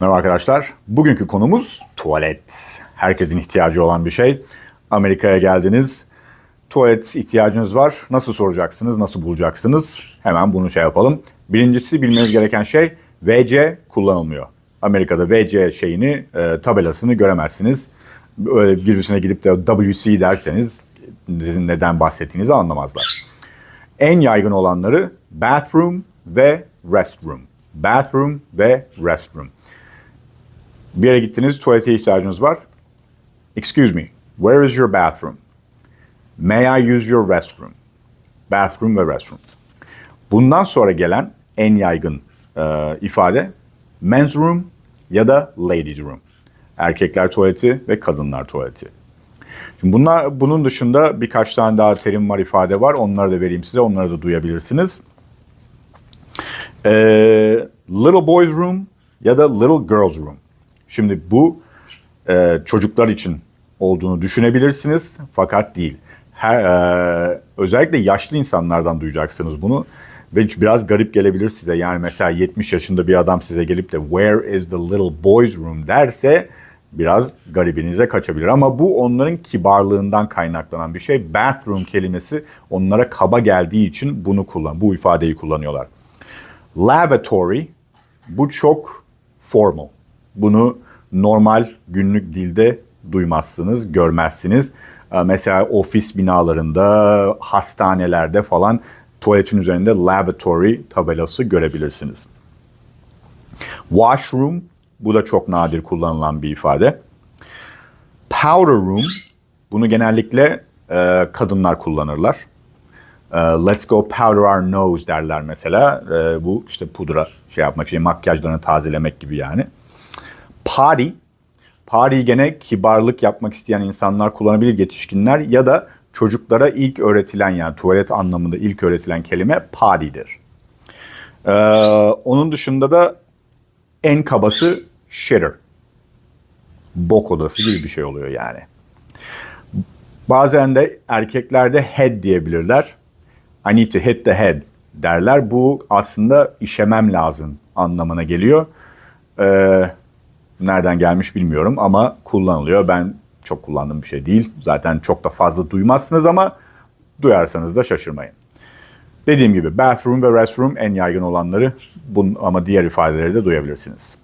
Merhaba arkadaşlar. Bugünkü konumuz tuvalet. Herkesin ihtiyacı olan bir şey. Amerika'ya geldiniz. Tuvalet ihtiyacınız var. Nasıl soracaksınız? Nasıl bulacaksınız? Hemen bunu şey yapalım. Birincisi bilmeniz gereken şey VC kullanılmıyor. Amerika'da VC şeyini, e, tabelasını göremezsiniz. Öyle birisine gidip de WC derseniz neden bahsettiğinizi anlamazlar. En yaygın olanları bathroom ve restroom. Bathroom ve restroom. Bir yere gittiniz, tuvalete ihtiyacınız var. Excuse me, where is your bathroom? May I use your restroom? Bathroom ve restroom. Bundan sonra gelen en yaygın e, ifade men's room ya da ladies room. Erkekler tuvaleti ve kadınlar tuvaleti. Şimdi bunlar, bunun dışında birkaç tane daha terim var, ifade var. Onları da vereyim size, onları da duyabilirsiniz. Ee, little boys room ya da little girls room. Şimdi bu e, çocuklar için olduğunu düşünebilirsiniz fakat değil. Her, e, özellikle yaşlı insanlardan duyacaksınız bunu ve biraz garip gelebilir size. Yani mesela 70 yaşında bir adam size gelip de where is the little boys room derse biraz garibinize kaçabilir. Ama bu onların kibarlığından kaynaklanan bir şey. Bathroom kelimesi onlara kaba geldiği için bunu kullan, bu ifadeyi kullanıyorlar. Lavatory bu çok formal. Bunu normal günlük dilde duymazsınız, görmezsiniz. Ee, Mesela ofis binalarında, hastanelerde falan tuvaletin üzerinde lavatory tabelası görebilirsiniz. Washroom bu da çok nadir kullanılan bir ifade. Powder room bunu genellikle e, kadınlar kullanırlar. E, let's go powder our nose derler mesela. E, bu işte pudra şey yapmak için makyajlarını tazelemek gibi yani. Party. Party gene kibarlık yapmak isteyen insanlar kullanabilir yetişkinler ya da çocuklara ilk öğretilen yani tuvalet anlamında ilk öğretilen kelime party'dir. Ee, onun dışında da en kabası shitter. Bok odası gibi bir şey oluyor yani. Bazen de erkeklerde head diyebilirler. I need to hit the head derler. Bu aslında işemem lazım anlamına geliyor. Ee, nereden gelmiş bilmiyorum ama kullanılıyor. Ben çok kullandığım bir şey değil. Zaten çok da fazla duymazsınız ama duyarsanız da şaşırmayın. Dediğim gibi bathroom ve restroom en yaygın olanları. Bun, ama diğer ifadeleri de duyabilirsiniz.